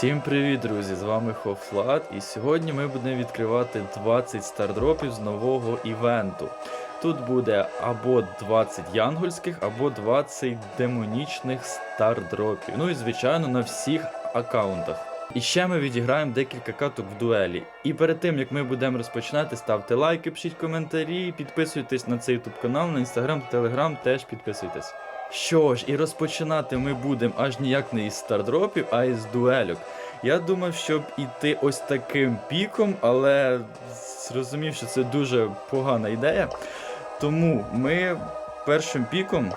Всім привіт, друзі! З вами Хофлат, і сьогодні ми будемо відкривати 20 стардропів з нового івенту. Тут буде або 20 янгольських, або 20 демонічних стардропів. Ну і звичайно на всіх аккаунтах. І ще ми відіграємо декілька каток в дуелі. І перед тим як ми будемо розпочинати, ставте лайки, пишіть коментарі, підписуйтесь на цей YouTube канал, на інстаграм, телеграм теж підписуйтесь. Що ж, і розпочинати ми будемо аж ніяк не із стардропів, а із дуельок. Я думав, щоб іти ось таким піком, але зрозумів, що це дуже погана ідея. Тому ми першим піком,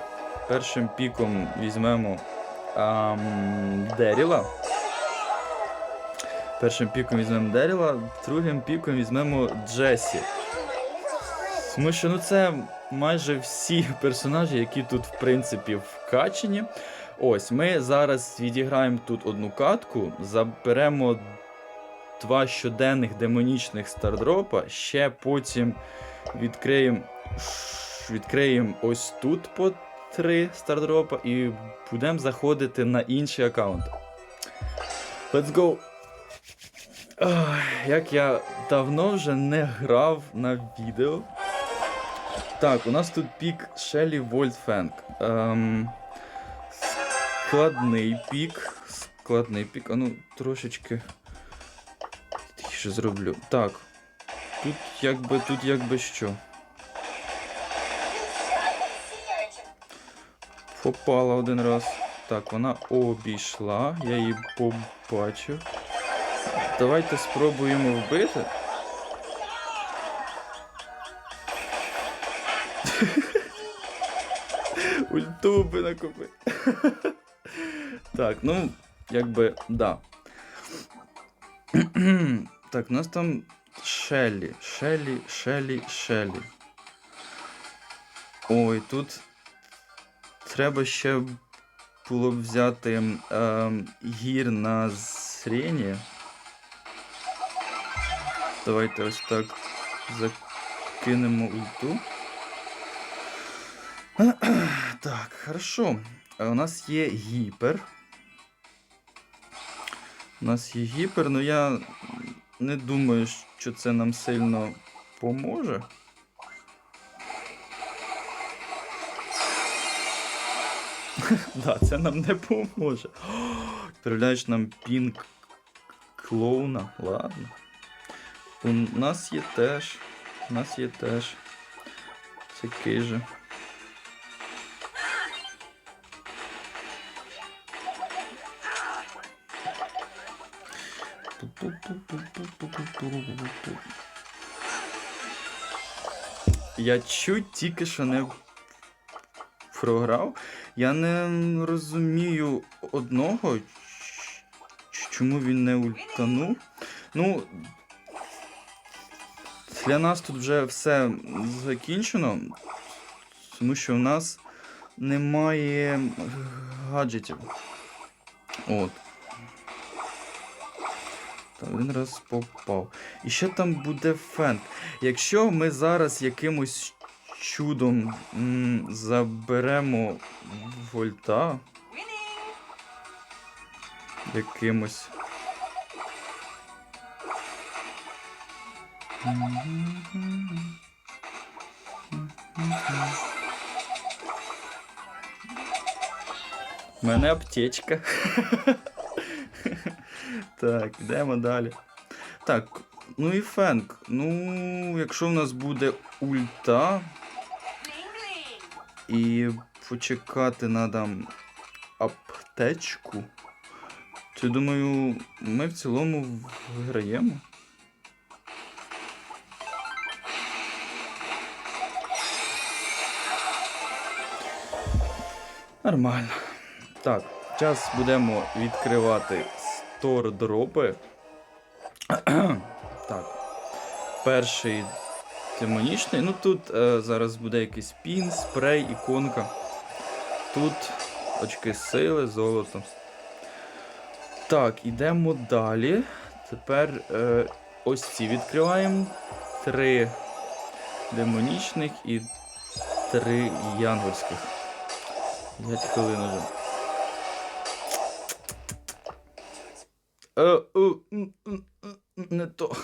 першим піком візьмемо ам, Деріла. Першим піком візьмемо Деріла, другим піком візьмемо Джесі. Тому що ну це майже всі персонажі, які тут, в принципі, вкачені. Ось, ми зараз відіграємо тут одну катку, заберемо два щоденних демонічних стардропа, ще потім відкриємо відкриємо ось тут по три стардропа і будемо заходити на інший аккаунт. Let's go! Ах, як я давно вже не грав на відео. Так, у нас тут пік Шелі Вольтфенг. Ем, складний пік. Складний пік. А ну трошечки. Тихіше зроблю. Так. Тут якби тут якби що. Попала один раз. Так, вона обійшла. Я її побачив. Давайте спробуємо вбити. Ульту би накупи. так, ну, якби, да. так, у нас там Шелі. Шелі, Шелі, Шелі. Ой, тут треба ще було б взяти ем, гір на зріння. Давайте ось так закинемо ульту. Так, хорошо. У нас є гіпер. У нас є гіпер, але я не думаю, що це нам сильно поможе. Да, це нам не поможе. Переглядаєш нам пінк клоуна. Ладно. У нас є теж. У нас є теж. Такий же. Я чуть тільки що не програв. Я не розумію одного, чому він не ультанув. Ну, для нас тут вже все закінчено, тому що в нас немає гаджетів. От. Так, один раз. І ще там буде фенк. Якщо ми зараз якимось чудом м, заберемо вольта. Якимось. У мене аптечка. Так, йдемо далі. Так, ну і фенк. Ну, якщо в нас буде ульта. І почекати треба аптечку. То я думаю, ми в цілому виграємо. Нормально. Так, зараз будемо відкривати стор-дропи. так. Перший демонічний. Ну тут е, зараз буде якийсь пін, спрей, іконка. Тут очки сили, золото. Так, ідемо далі. Тепер е, ось ці відкриваємо. Три демонічних і три янгольських. 5 хвилин уже. Е, м, Не то.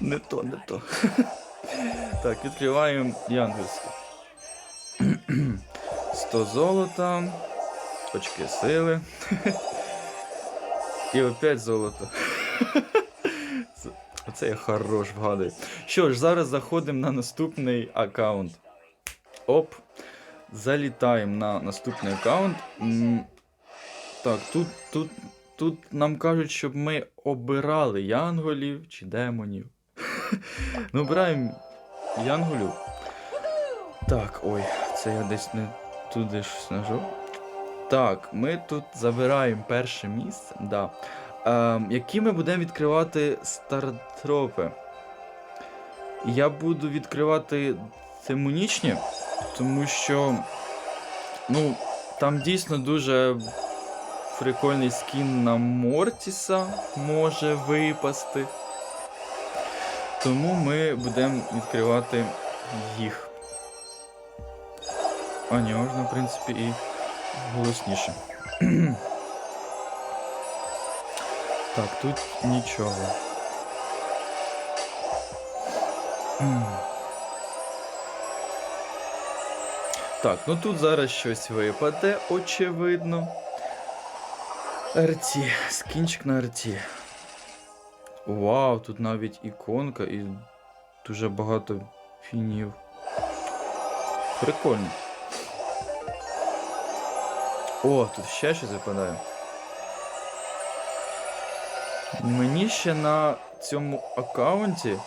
Не то, не то. Так, відкриваємо янгельську. 100 золота. Очки сили. І опять золото. Оце я хорош вгадую. Що ж, зараз заходимо на наступний аккаунт. Оп. Залітаємо на наступний аккаунт. Так, тут, тут, тут нам кажуть, щоб ми обирали янголів чи демонів. ну, обираємо янголів. Так, ой, це я десь не туди щось нажав. Так, ми тут забираємо перше місце. Да. Ем, які ми будемо відкривати стартропи? Я буду відкривати демонічні, тому що. Ну, там дійсно дуже прикольний скін на Мортіса може випасти. Тому ми будемо відкривати їх. А ні, можна, в принципі, і голосніше. так, тут нічого. Так, ну тут зараз щось випаде, очевидно. РТ, скінчик на РТ. Вау, тут навіть іконка і дуже багато фінів. Прикольно. О, тут ще щось випадає. Мені ще на цьому аккаунті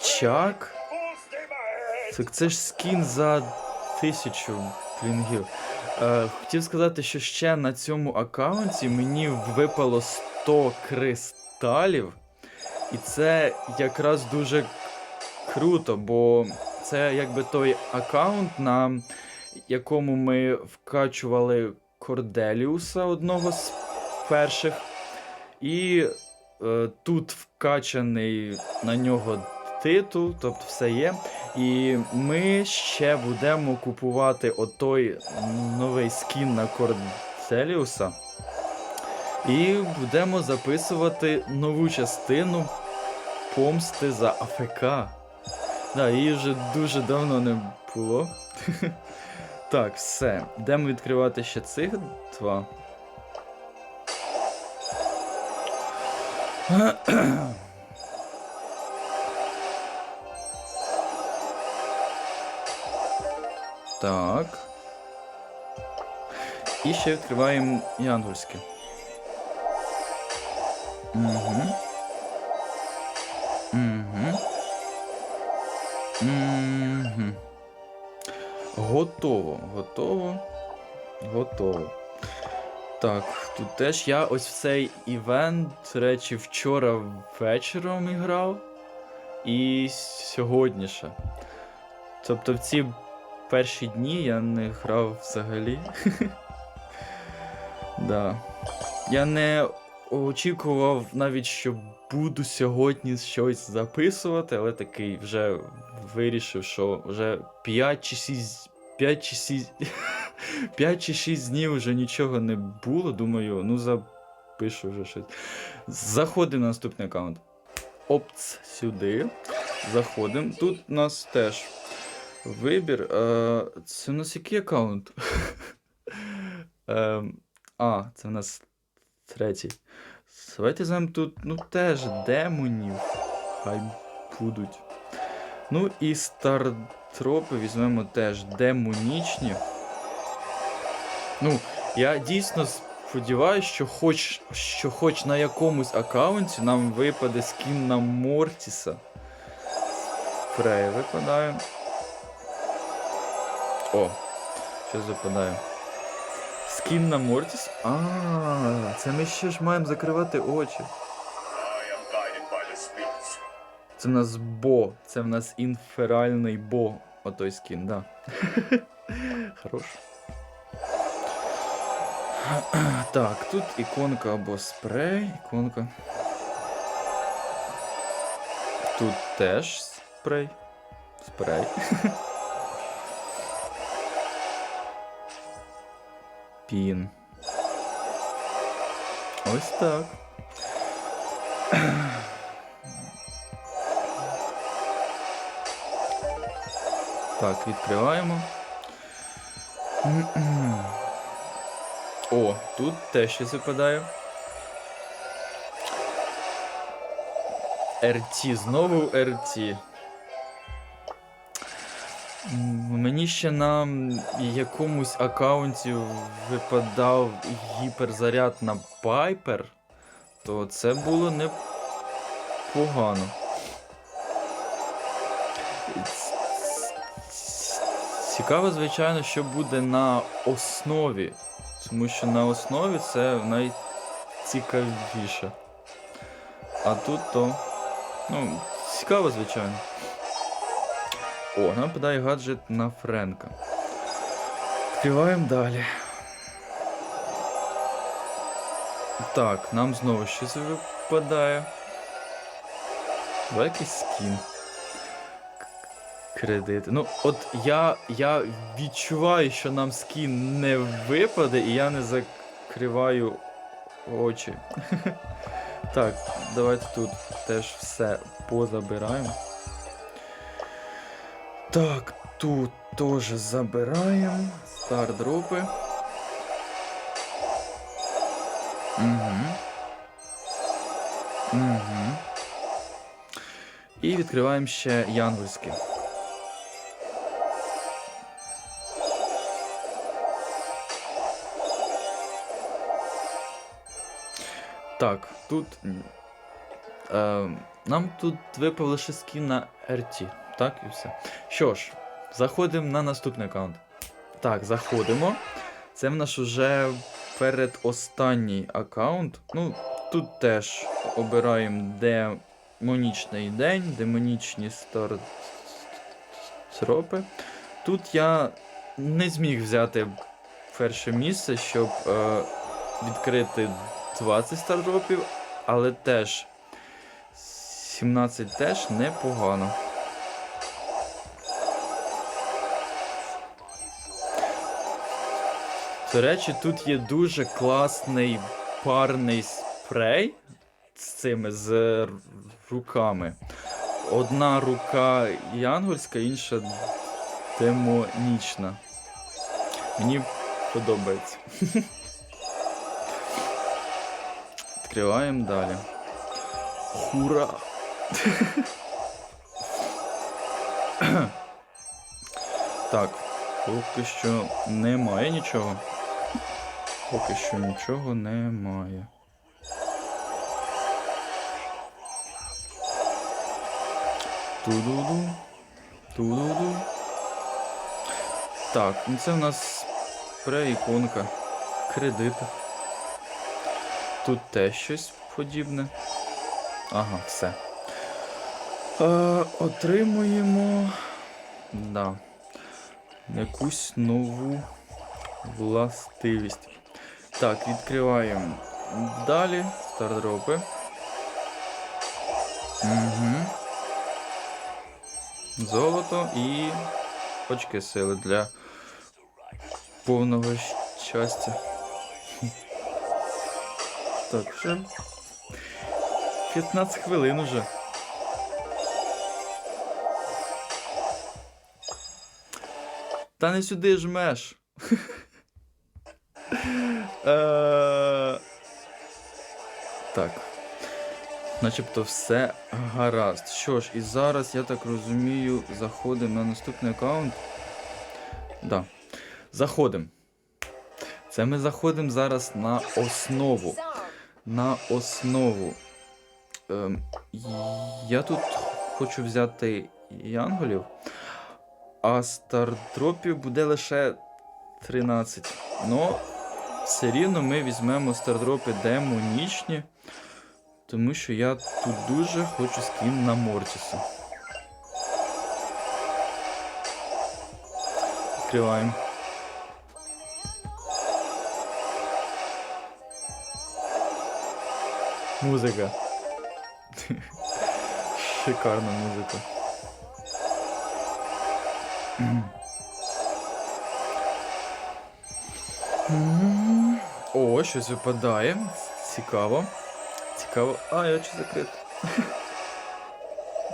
Чак. Так це ж скін за тисячу клінгів. Е, хотів сказати, що ще на цьому аккаунті мені випало 100 кристалів. І це якраз дуже круто, бо це якби той аккаунт, на якому ми вкачували Корделіуса, одного з перших. І е, тут вкачаний на нього титул, тобто все є. І ми ще будемо купувати отой новий скін на Корделіуса. І будемо записувати нову частину помсти за АФК. Да, її вже дуже давно не було. Так, все. Йдемо відкривати ще цих два. Так. І ще відкриваємо янгольське. Угу. Угу. Угу. Готово, готово. Готово. Так, тут теж я ось в цей івент, речі, вчора вечором грав. І сьогодні ще. Тобто в ці перші дні я не грав взагалі. да. Я не очікував навіть, що буду сьогодні щось записувати, але такий вже вирішив, що вже 5 чи 6. 5 чи 6... 5 чи 6 днів вже нічого не було. Думаю, ну запишу вже щось. Заходимо на наступний аккаунт. Опц сюди. Заходимо. Тут у нас теж вибір. Е, це у нас який аккаунт? Ем, а, це у нас третій. Давайте знаємо тут, ну теж демонів. Хай будуть. Ну і стартропи візьмемо теж демонічні. Ну, я дійсно сподіваюся, що хоч, що хоч на якомусь аккаунті нам випаде скін на Мортіса. Фрей випадає. О, щось випадає. Скін на Мортіс? А, це ми ще ж маємо закривати очі. Це в нас Бо. Це в нас інферальний Бо. Отой скін, да. Хорош. Так, тут іконка або спрей, іконка. Тут теж спрей. Спрей. Пін. Ось так. Так, відкриваємо. О, тут теж щось випадає. RT, знову RT. Мені ще на якомусь аккаунті випадав гіперзаряд на Пайпер, то це було непогано. Цікаво, звичайно, що буде на основі. Тому що на основі це найцікавіше. А тут то. Ну, цікаво, звичайно. О, нам падає гаджет на Френка. Відкриваємо далі. Так, нам знову щось випадає. Давай якийсь скін. К- Кредити. Ну, от я, я відчуваю, що нам скін не випаде, і я не закриваю очі. Так, давайте тут теж все позабираємо. Так, тут теж забираємо. Стардропи. Угу. Угу. І відкриваємо ще янгольське. Так, тут. Е, нам тут випав лише скін на RT. Так, і все. Що ж, заходимо на наступний аккаунт. Так, заходимо. Це в нас уже передостанній аккаунт. Ну, тут теж обираємо демонічний день, демонічні стартропи. Тут я не зміг взяти перше місце, щоб е, відкрити 20 стардропів, але теж 17 теж непогано. До речі, тут є дуже класний парний спрей з цими з руками. Одна рука янгольська, інша демонічна. Мені подобається. Відкриваємо далі. Хура! так, поки що немає нічого. Поки що нічого немає. Ту-ду-ду. Ту-ду-ду. Так, ну це в нас преіконка. Кредити. Тут теж щось подібне. Ага, все. Е, отримуємо. Да. Якусь нову властивість. Так, відкриваємо далі. Стардропи. Угу. Золото і очки сили для повного щастя. Так, вже 15 хвилин уже. Та не сюди жмеш. Так. Начебто все гаразд. Що ж, і зараз, я так розумію, заходимо на наступний аккаунт. Да. Заходимо. Це ми заходимо зараз на основу. На основу. Ем, я тут хочу взяти янголів, а стардропів буде лише 13. Но все рівно ми візьмемо стардропи демонічні, тому що я тут дуже хочу скін на Мортіса. Відкриваємо. Музика. Шикарна музика. О, щось випадає. Цікаво. Цікаво. А, я чи закрит.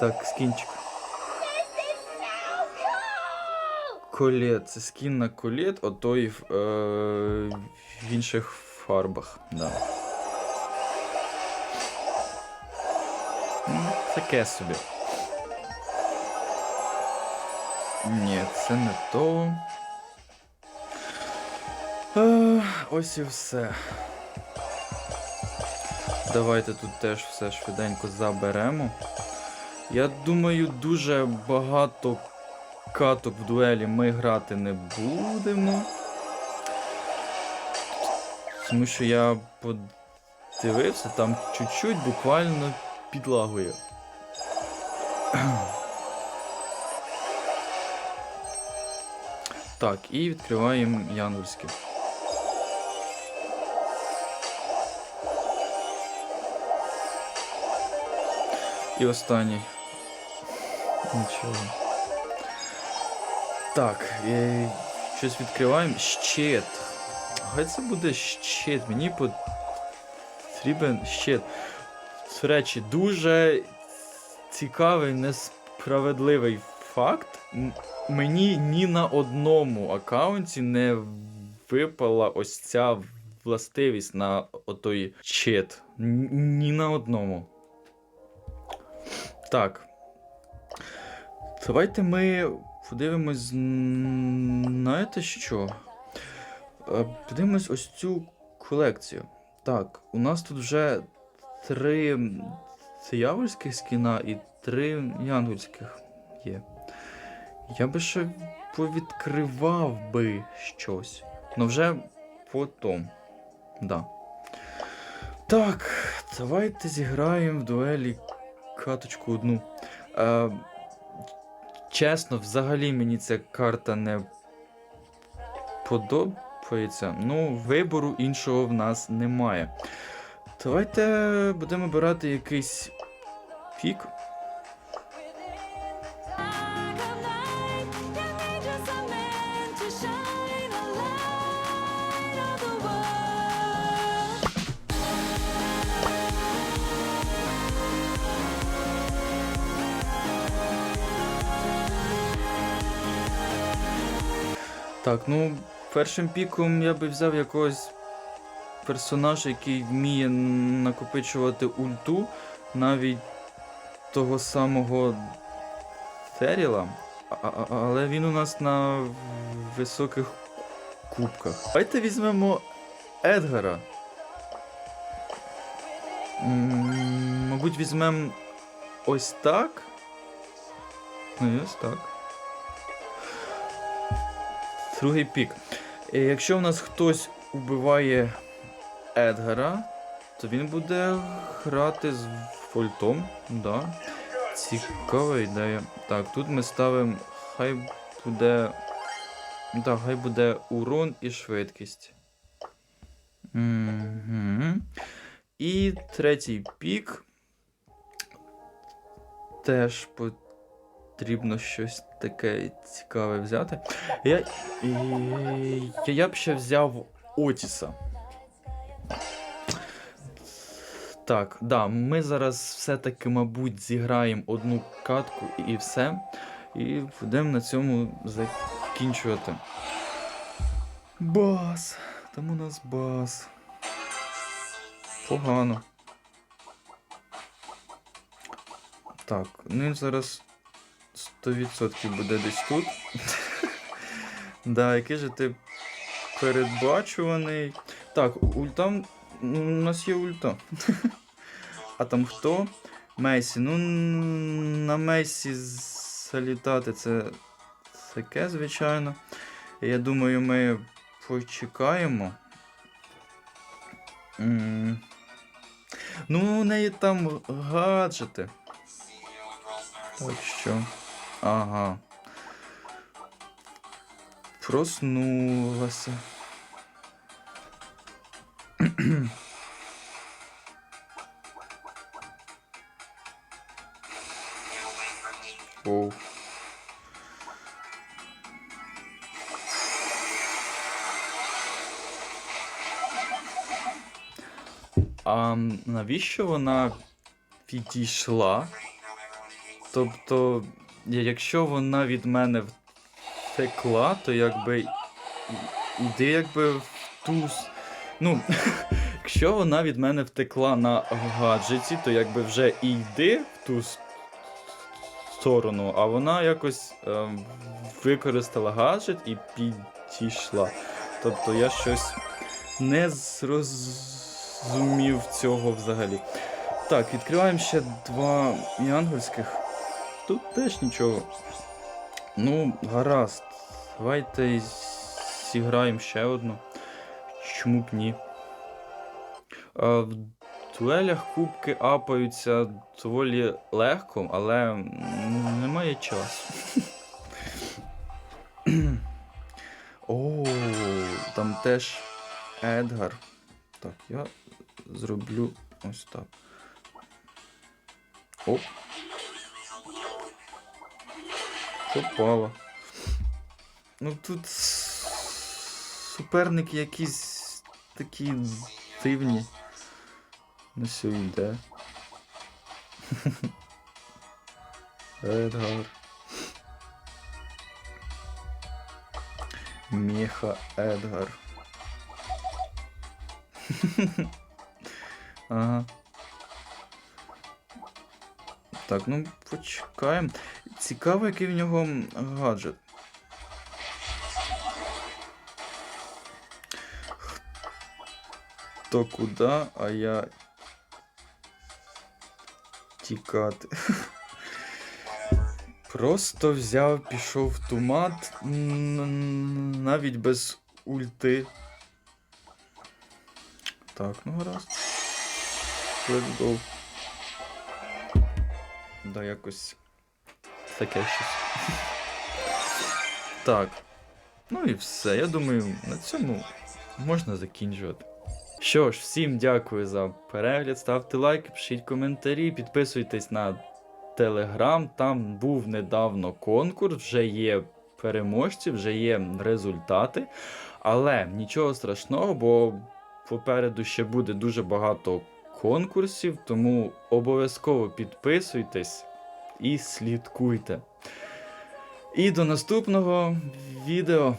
Так, скінчик. Колет. Це скін на колет, отой в, е, в інших фарбах. Да. Таке собі. Ні, це не то. Е, ось і все. Давайте тут теж все швиденько заберемо. Я думаю, дуже багато каток в дуелі ми грати не будемо. Тому що я подивився, там чуть-чуть буквально підлагує. Так, і відкриваємо янгольське. І останній. Нічого. Так, е, щось відкриваємо. Щит. Хай це буде щит. Мені потрібен щит. До речі, дуже цікавий, несправедливий факт. Мені ні на одному аккаунті не випала ось ця властивість на отой щит. Н- Ні на одному. Так. Давайте ми подивимось, знаєте що? Е, Подивимось ось цю колекцію. Так, у нас тут вже три диявольських скіна і три янгольських є. Я би ще повідкривав би щось. Ну вже потом. Да. Так, давайте зіграємо в дуелі каточку одну. Е, чесно, взагалі мені ця карта не подобається. Ну, вибору іншого в нас немає. Давайте будемо брати якийсь пік. Так, ну, першим піком я би взяв якогось персонажа, який вміє накопичувати ульту, навіть того самого Теріла. Але він у нас на високих кубках. Давайте візьмемо Едгара. Мабуть, візьмемо ось так. Ну, і ось так. Другий пік. Якщо в нас хтось убиває Едгара, то він буде грати з фольтом. Да. Цікава ідея. Так, тут ми ставимо. Хай буде. Так, хай буде урон і швидкість. Угу. І третій пік. Теж потрібно щось таке цікаве взяти. Я, я, я б ще взяв Отіса. Так, да, ми зараз все-таки, мабуть, зіграємо одну катку і все. І будемо на цьому закінчувати. Бас! Там у нас бас. Погано. Так, ну він зараз 100% буде десь тут. да, який же ти передбачуваний. Так, ультам. Ну, у нас є ульта. а там хто? Мейсі. Ну, на Мейсі залітати це таке, звичайно. Я думаю, ми почекаємо. Ну, у неї там гаджети. Так що. Ага. Проснулася. А навіщо вона відійшла? Тобто, якщо вона від мене втекла, то якби іди якби в ту. Ну, якщо вона від мене втекла на гаджеті, то якби вже і йди в ту сторону, а вона якось ем, використала гаджет і підійшла. Тобто я щось не зрозумів цього взагалі. Так, відкриваємо ще два янгольських. Тут теж нічого. Ну, гаразд. Давайте зіграємо ще одну. Чому б ні? А, в дуелях кубки апаються доволі легко, але немає часу. О, там теж Едгар. Так, я зроблю ось так. Оп. Попало. Ну тут суперники якісь такі дивні. Ну все йде. Едгар. Меха Едгар. ага. Так, ну почекаємо. Цікаво, який в нього гаджет. Хто куди, а я тікати. Просто взяв, пішов в тумат, навіть без ульти. Так, ну гаразд. Let's go. Да, якось таке щось. Так. Ну і все. Я думаю, на цьому можна закінчувати. Що ж, всім дякую за перегляд. Ставте лайки, пишіть коментарі, підписуйтесь на Телеграм. Там був недавно конкурс, вже є переможці, вже є результати. Але нічого страшного, бо попереду ще буде дуже багато конкурсів, тому обов'язково підписуйтесь і слідкуйте. І до наступного відео.